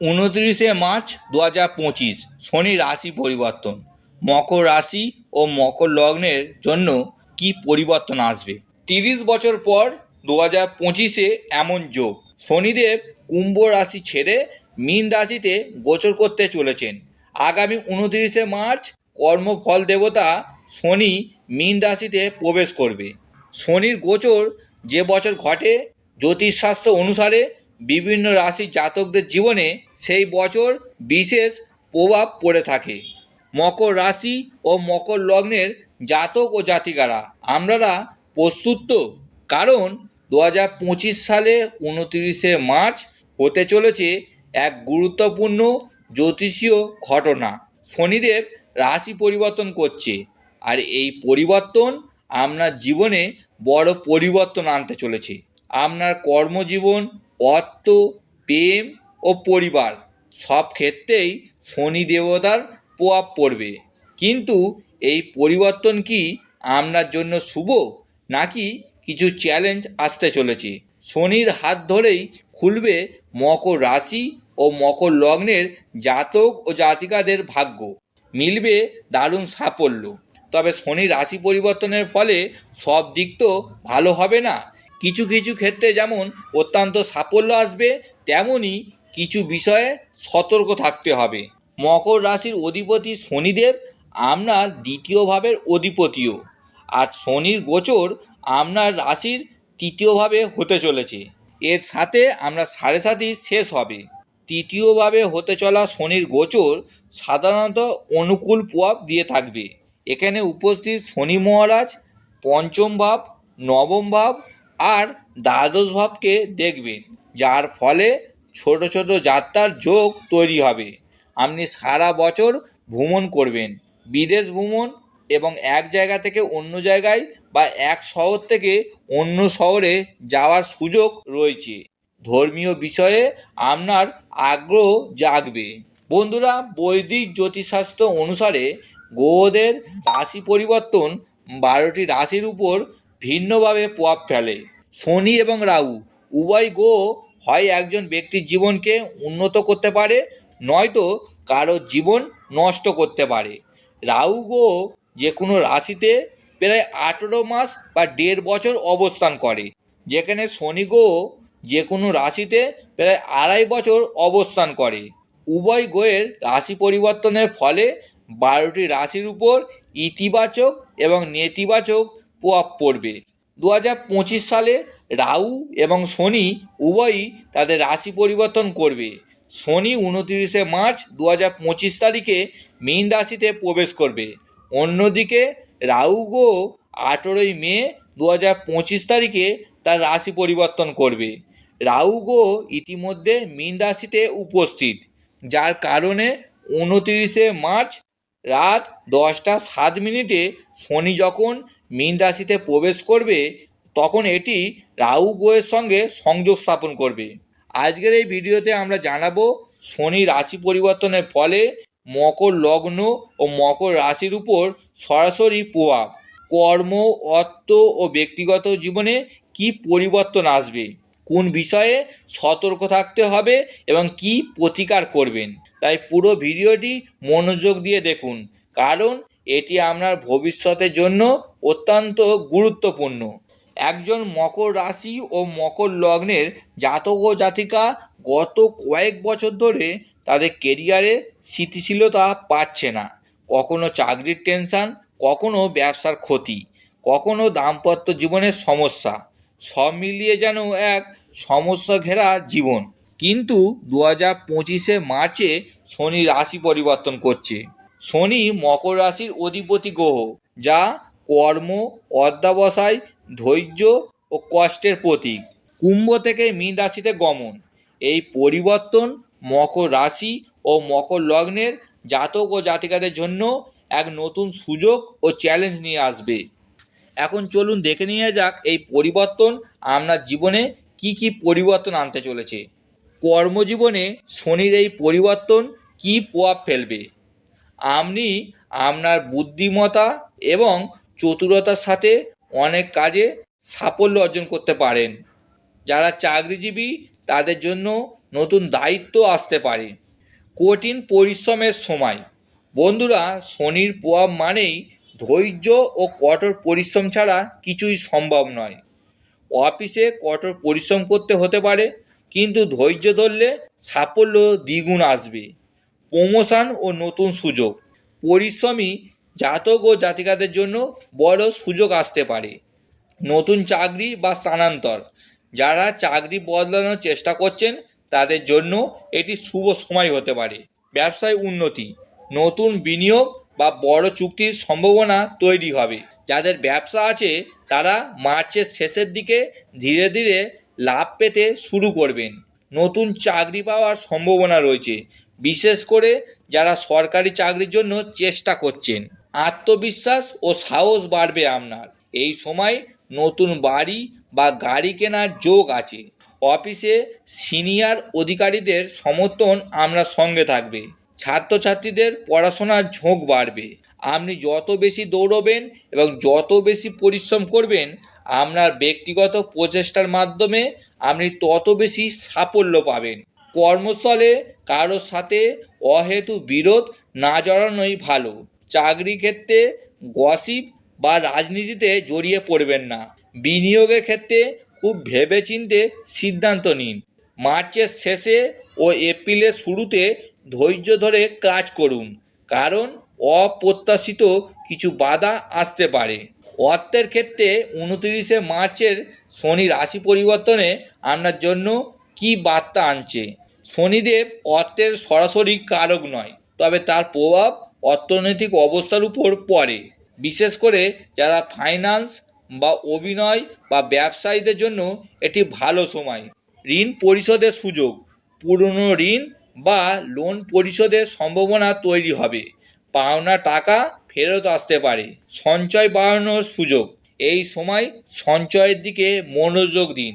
উনত্রিশে মার্চ দু হাজার পঁচিশ শনি রাশি পরিবর্তন। মকর রাশি ও মকর লগ্নের জন্য কি পরিবর্তন আসবে? তিরিশ বছর পর দু হাজার পঁচিশে এমন যোগ। শনিদেব কুম্ভ রাশি ছেড়ে মীন রাশিতে গোচর করতে চলেছেন। আগামী উনত্রিশে মার্চ কর্মফল দেবতা শনি মীন রাশিতে প্রবেশ করবে। শনির গোচর যে বছর ঘটে, জ্যোতিষশাস্ত্র অনুসারে বিভিন্ন রাশির জাতকদের জীবনে সেই বছর বিশেষ প্রভাব পড়ে থাকে। মকর রাশি ও মকর লগ্নের জাতক ও জাতিকারা আমরা প্রস্তুত তো? কারণ দু হাজার পঁচিশ সালে উনতিরিশে মার্চ হতে চলেছে এক গুরুত্বপূর্ণ জ্যোতিষীয় ঘটনা। শনিদেব রাশি পরিবর্তন করছে আর এই পরিবর্তন আপনার জীবনে বড় পরিবর্তন আনতে চলেছে। আপনার কর্মজীবন, অর্থ, প্রেম ও পরিবার। সব ক্ষেত্রেই শনি দেবতার প্রভাব পড়বে। কিন্তু এই পরিবর্তন কি আপনার জন্য শুভ, নাকি কিছু চ্যালেঞ্জ আসতে চলেছে? শনির হাত ধরেই খুলবে মকর রাশি ও মকর লগ্নের জাতক ও জাতিকাদের ভাগ্য। মিলবে দারুণ সাফল্য। তবে শনি রাশি পরিবর্তনের ফলে সব দিক তো ভালো হবে না। কিছু কিছু ক্ষেত্রে যেমন অত্যন্ত সাফল্য আসবে, তেমনই কিছু বিষয়ে সতর্ক থাকতে হবে। মকর রাশির অধিপতি শনিদেব আপনার দ্বিতীয় ভাবের অধিপতিও। আর শনির গোচর আপনার রাশির তৃতীয়ভাবে হতে চলেছে। এর সাথে আমরা সাড়ে সাতই শেষ হবে। তৃতীয়ভাবে হতে চলা শনির গোচর সাধারণত অনুকূল প্রভাব দিয়ে থাকবে। এখানে উপস্থিত শনি মহারাজ, পঞ্চম ভাব, নবম ভাব আর দ্বাদশ ভাবকে দেখবেন। যার ফলে ছোট ছোট যাত্রার যোগ তৈরি হবে। আপনি সারা বছর ভ্রমণ করবেন। বিদেশ ভ্রমণ এবং এক জায়গা থেকে অন্য জায়গায় বা এক শহর থেকে অন্য শহরে যাওয়ার সুযোগ রয়েছে। ধর্মীয় বিষয়ে আপনার আগ্রহ জাগবে। বন্ধুরা, বৈদিক জ্যোতিষশাস্ত্র অনুসারে গ্রহদের রাশি পরিবর্তন বারোটি রাশির উপর ভিন্নভাবে প্রভাব ফেলে। শনি এবং রাহু উভয় গ্রহ হয় একজন ব্যক্তির জীবনকে উন্নত করতে পারে, নয়তো কারও জীবন নষ্ট করতে পারে। রাহু গ্রহ যে কোনো রাশিতে প্রায় আঠেরো মাস বা দেড় বছর অবস্থান করে, যেখানে শনি গ্রহ যে কোনো রাশিতে প্রায় আড়াই বছর অবস্থান করে। উভয় গ্রহের রাশি পরিবর্তনের ফলে বারোটি রাশির উপর ইতিবাচক এবং নেতিবাচক প্রভাব পড়বে। দু হাজার পঁচিশ সালে রাহু এবং শনি উভয়ই তাদের রাশি পরিবর্তন করবে। শনি উনতিরিশে মার্চ দু হাজার পঁচিশ তারিখে মীন রাশিতে প্রবেশ করবে। অন্যদিকে রাহু গ্রহ আঠেরোই মে দু হাজার পঁচিশ তারিখে তার রাশি পরিবর্তন করবে। রাহু গ্রহ ইতিমধ্যে মীন রাশিতে উপস্থিত, যার কারণে উনতিরিশে মার্চ রাত দশটা সাত মিনিটে শনি যখন মীন রাশিতে প্রবেশ করবে, তখন এটি রাহু গ্রহের সঙ্গে সংযোগ স্থাপন করবে। আজকের এই ভিডিওতে আমরা জানাব শনি রাশি পরিবর্তনের ফলে মকর লগ্ন ও মকর রাশির উপর সরাসরি প্রভাব, কর্ম, অর্থ ও ব্যক্তিগত জীবনে কি পরিবর্তন আসবে, কোন বিষয়ে সতর্ক থাকতে হবে এবং কি প্রতিকার করবেন। তাই পুরো ভিডিওটি মনোযোগ দিয়ে দেখুন, কারণ এটি আপনার ভবিষ্যতের জন্য অত্যন্ত গুরুত্বপূর্ণ। একজন মকর রাশি ও মকর লগ্নের জাতক ও জাতিকা গত কয়েক বছর ধরে তাদের কেরিয়ারে স্থিতিশীলতা পাচ্ছে না। কখনো চাকরির টেনশন কখনো ব্যবসার ক্ষতি, কখনো দাম্পত্য জীবনের সমস্যা, সব মিলিয়ে যেন এক সমস্যা ঘেরা জীবন। কিন্তু দু হাজার পঁচিশে মার্চে শনি রাশি পরিবর্তন করছে। শনি মকর রাশির অধিপতি গ্রহ, যা কর্ম, অধ্যাবসায় ধৈর্য ও কষ্টের প্রতীক। কুম্ভ থেকে মীন রাশিতে গমন। এই পরিবর্তন মকর রাশি ও মকর লগ্নের জাতক ও জাতিকাদের জন্য এক নতুন সুযোগ ও চ্যালেঞ্জ নিয়ে আসবে। এখন চলুন দেখে নিয়ে যাক এই পরিবর্তন আপনার জীবনে কি কি পরিবর্তন আনতে চলেছে। কর্মজীবনে শনির এই পরিবর্তন কি প্রভাব ফেলবে? আপনি আপনার বুদ্ধিমত্তা এবং চতুরতার সাথে অনেক কাজে সাফল্য অর্জন করতে পারেন। যারা চাকরিজীবী, তাদের জন্য নতুন দায়িত্ব আসতে পারে। কঠিন পরিশ্রমের সময়। বন্ধুরা, শনির প্রভাব মানেই ধৈর্য ও কঠোর পরিশ্রম ছাড়া কিছুই সম্ভব নয়। অফিসে কঠোর পরিশ্রম করতে হতে পারে, কিন্তু ধৈর্য ধরলে সাফল্য দ্বিগুণ আসবে। প্রমোশন ও নতুন সুযোগ। পরিশ্রমী জাতক ও জাতিকাদের জন্য বড় সুযোগ আসতে পারে। নতুন চাকরি বা স্থানান্তর। যারা চাকরি বদলানোর চেষ্টা করছেন, তাদের জন্য এটি শুভ সময় হতে পারে। ব্যবসায় উন্নতি। নতুন বিনিয়োগ বা বড় চুক্তির সম্ভাবনা তৈরি হবে। যাদের ব্যবসা আছে, তারা মার্চের শেষের দিকে ধীরে ধীরে লাভ পেতে শুরু করবেন। নতুন চাকরি পাওয়ার সম্ভাবনা রয়েছে। বিশেষ করে যারা সরকারি চাকরির জন্য চেষ্টা করছেন। আত্মবিশ্বাস ও সাহস বাড়বে আপনার। এই সময় নতুন বাড়ি বা গাড়ি কেনার যোগ আছে। অফিসে সিনিয়র অধিকারীদের সমর্থন আমরা সঙ্গে থাকবে। ছাত্রছাত্রীদের পড়াশোনার ঝোঁক বাড়বে। আপনি যত বেশি দৌড়বেন এবং যত বেশি পরিশ্রম করবেন, আপনার ব্যক্তিগত প্রচেষ্টার মাধ্যমে আপনি তত বেশি সাফল্য পাবেন। কর্মস্থলে কারোর সাথে অহেতু বিরোধ না জড়ানোই ভালো। চাকরি ক্ষেত্রে গসিপ বা রাজনীতিতে জড়িয়ে পড়বেন না। বিনিয়োগের ক্ষেত্রে খুব ভেবেচিন্তে সিদ্ধান্ত নিন। মার্চের শেষে ও এপ্রিলের শুরুতে ধৈর্য ধরে কাজ করুন। কারণ অপ্রত্যাশিত কিছু বাধা আসতে পারে। অর্থের ক্ষেত্রে উনতিরিশে মার্চের শনি রাশি পরিবর্তনে আপনার জন্য কি বার্তা আনছে? শনিদেব অর্থের সরাসরি কারক নয়, তবে তার প্রভাব অর্থনৈতিক অবস্থার উপর পড়ে। বিশেষ করে যারা ফাইন্যান্স বা অভিনয় বা ব্যবসায়ীদের জন্য এটি ভালো সময়। ঋণ পরিশোধের সুযোগ। পুরনো ঋণ বা লোন পরিশোধের সম্ভাবনা তৈরি হবে। পাওনা টাকা ফেরত আসতে পারে। সঞ্চয় বাড়ানোর সুযোগ। এই সময় সঞ্চয়ের দিকে মনোযোগ দিন।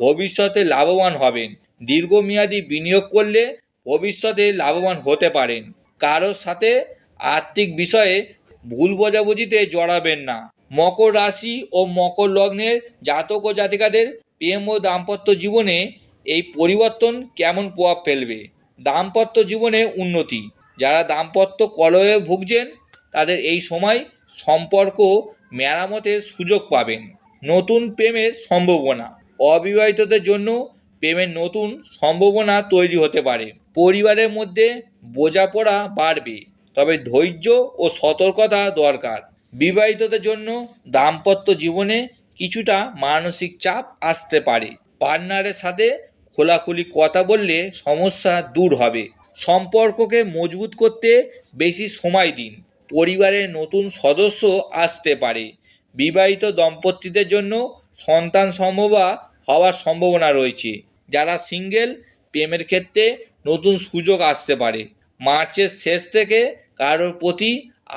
ভবিষ্যতে লাভবান হবেন। দীর্ঘমেয়াদী বিনিয়োগ করলে ভবিষ্যতে লাভবান হতে পারেন। কারোর সাথে আর্থিক বিষয়ে ভুল বোঝাবুঝিতে জড়াবেন না। মকর রাশি ও মকর লগ্নের জাতক ও জাতিকাদের প্রেম ও দাম্পত্য জীবনে এই পরিবর্তন কেমন প্রভাব ফেলবে? দাম্পত্য জীবনে উন্নতি। যারা দাম্পত্য কলহে ভুগছেন, তাদের এই সময় সম্পর্ক মেরামতের সুযোগ পাবেন। নতুন প্রেমের সম্ভাবনা। অবিবাহিতদের জন্য প্রেমের নতুন সম্ভাবনা তৈরি হতে পারে। পরিবারের মধ্যে বোঝাপড়া বাড়বে। তবে ধৈর্য ও সতর্কতা দরকার। বিবাহিতদের জন্য দাম্পত্য জীবনে কিছুটা মানসিক চাপ আসতে পারে। পার্টনারের সাথে খোলাখুলি কথা বললে সমস্যা দূর হবে। সম্পর্ককে মজবুত করতে বেশি সময় দিন। পরিবারের নতুন সদস্য আসতে পারে। বিবাহিত দম্পতিদের জন্য সন্তান সম্ভবা হওয়ার সম্ভাবনা রয়েছে। যারা সিঙ্গেল, প্রেমের ক্ষেত্রে নতুন সুযোগ আসতে পারে। মার্চের শেষ থেকে কারোর প্রতি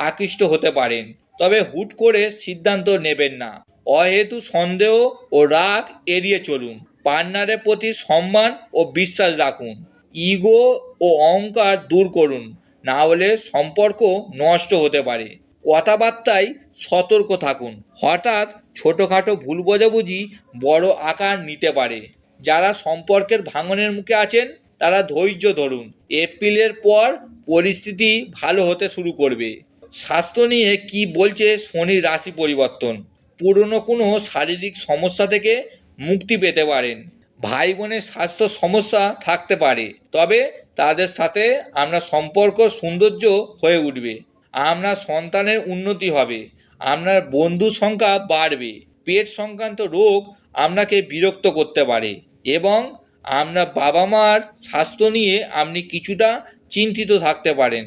আকৃষ্ট হতে পারেন, তবে হুট করে সিদ্ধান্ত নেবেন না। অহেতু সন্দেহ ও রাগ এড়িয়ে চলুন, পার্টনারের প্রতি সম্মান ও বিশ্বাস রাখুন, ইগো ও অহংকার দূর করুন, না হলে সম্পর্ক নষ্ট হতে পারে। কথাবার্তায় সতর্ক থাকুন, হঠাৎ ছোটোখাটো ভুল বোঝাবুঝি বড় আকার নিতে পারে। যারা সম্পর্কের ভাঙনের মুখে আছেন, তারা ধৈর্য ধরুন। এপ্রিলের পর পরিস্থিতি ভালো হতে শুরু করবে। স্বাস্থ্য নিয়ে কি বলছে শনির রাশি পরিবর্তন? পুরনো কোনো শারীরিক সমস্যা থেকে মুক্তি পেতে পারেন। ভাই বোনের স্বাস্থ্য সমস্যা থাকতে পারে, তবে তাদের সাথে আমরা সম্পর্ক সৌন্দর্য হয়ে উঠবে। আমরা সন্তানের উন্নতি হবে, আপনার বন্ধু সংখ্যা বাড়বে, পেট সংক্রান্ত রোগ আপনাকে বিরক্ত করতে পারে, এবং আমরা বাবা মার স্বাস্থ্য নিয়ে আপনি কিছুটা চিন্তিত থাকতে পারেন।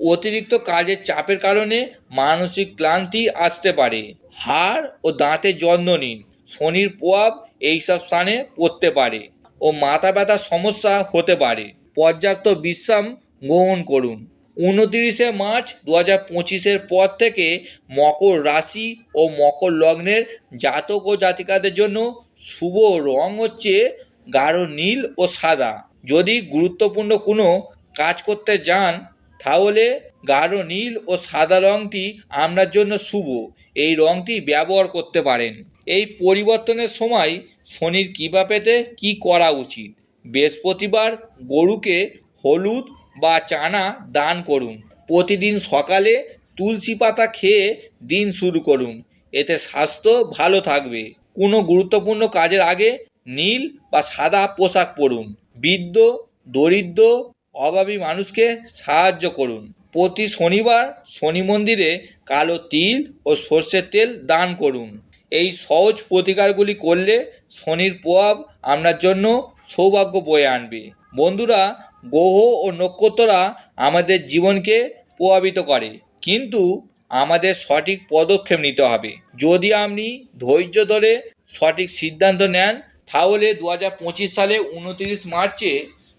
অতিরিক্ত কাজের চাপের কারণে মানসিক ক্লান্তি আসতে পারে। হাড় ও দাঁতের যত্ন নিন। শনির প্রভাব এইসব স্থানে পড়তে পারে ও মাথা ব্যথার সমস্যা হতে পারে। পর্যাপ্ত বিশ্রাম গ্রহণ করুন। উনতিরিশে মার্চ দু হাজার পঁচিশের পর থেকে মকর রাশি ও মকর লগ্নের জাতক ও জাতিকাদের জন্য শুভ রং হচ্ছে গাঢ় নীল ও সাদা। যদি গুরুত্বপূর্ণ কোনো কাজ করতে যান, তাহলে গাঢ় নীল ও সাদা রঙটি আপনার জন্য শুভ। এই রঙটি ব্যবহার করতে পারেন। এই পরিবর্তনের সময় শনির কৃপা পেতে কী করা উচিত? বৃহস্পতিবার গরুকে হলুদ বা চানা দান করুন। প্রতিদিন সকালে তুলসী পাতা খেয়ে দিন শুরু করুন। এতে স্বাস্থ্য ভালো থাকবে। কোনো গুরুত্বপূর্ণ কাজের আগে নীল বা সাদা পোশাক পরুন। বৃদ্ধ, দরিদ্র অভাবী মানুষকে সাহায্য করুন। প্রতি শনিবার শনি মন্দিরে কালো তিল ও সর্ষের তেল দান করুন। এই সহজ প্রতিকারগুলি করলে শনির প্রভাব আপনার জন্য সৌভাগ্য বয়ে আনবে। বন্ধুরা, গ্রহ ও নক্ষত্ররা আমাদের জীবনকে প্রভাবিত করে, কিন্তু আমাদের সঠিক পদক্ষেপ নিতে হবে। যদি আপনি ধৈর্য ধরে সঠিক সিদ্ধান্ত নেন, তাহলে দু হাজার পঁচিশ সালে উনতিরিশ মার্চে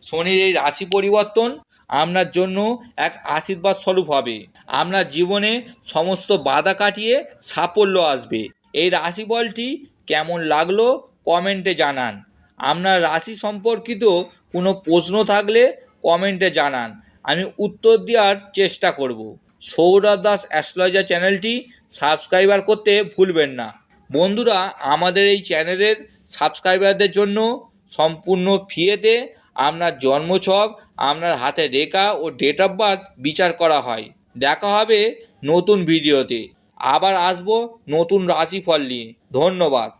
শনির এই রাশি পরিবর্তন আপনার জন্য এক আশীর্বাদ স্বরূপ হবে। আপনার জীবনে সমস্ত বাধা কাটিয়ে সাফল্য আসবে। এই রাশিফলটি কেমন লাগল কমেন্টে জানান। আপনার রাশি সম্পর্কিত কোনো প্রশ্ন থাকলে কমেন্টে জানান। আমি উত্তর দেওয়ার চেষ্টা করব। সৌরভ দাস অ্যাস্ট্রোলজার চ্যানেলটি সাবস্ক্রাইবার করতে ভুলবেন না। বন্ধুরা, আমাদের এই চ্যানেলের সাবস্ক্রাইবারদের জন্য সম্পূর্ণ ফিয়েতে আপনার জন্মছক, আপনার হাতে রেখা ও ডেট অফ বার্থ বিচার করা হয়। দেখা হবে নতুন ভিডিওতে আবার আসব নতুন রাশিফল নিয়ে। ধন্যবাদ।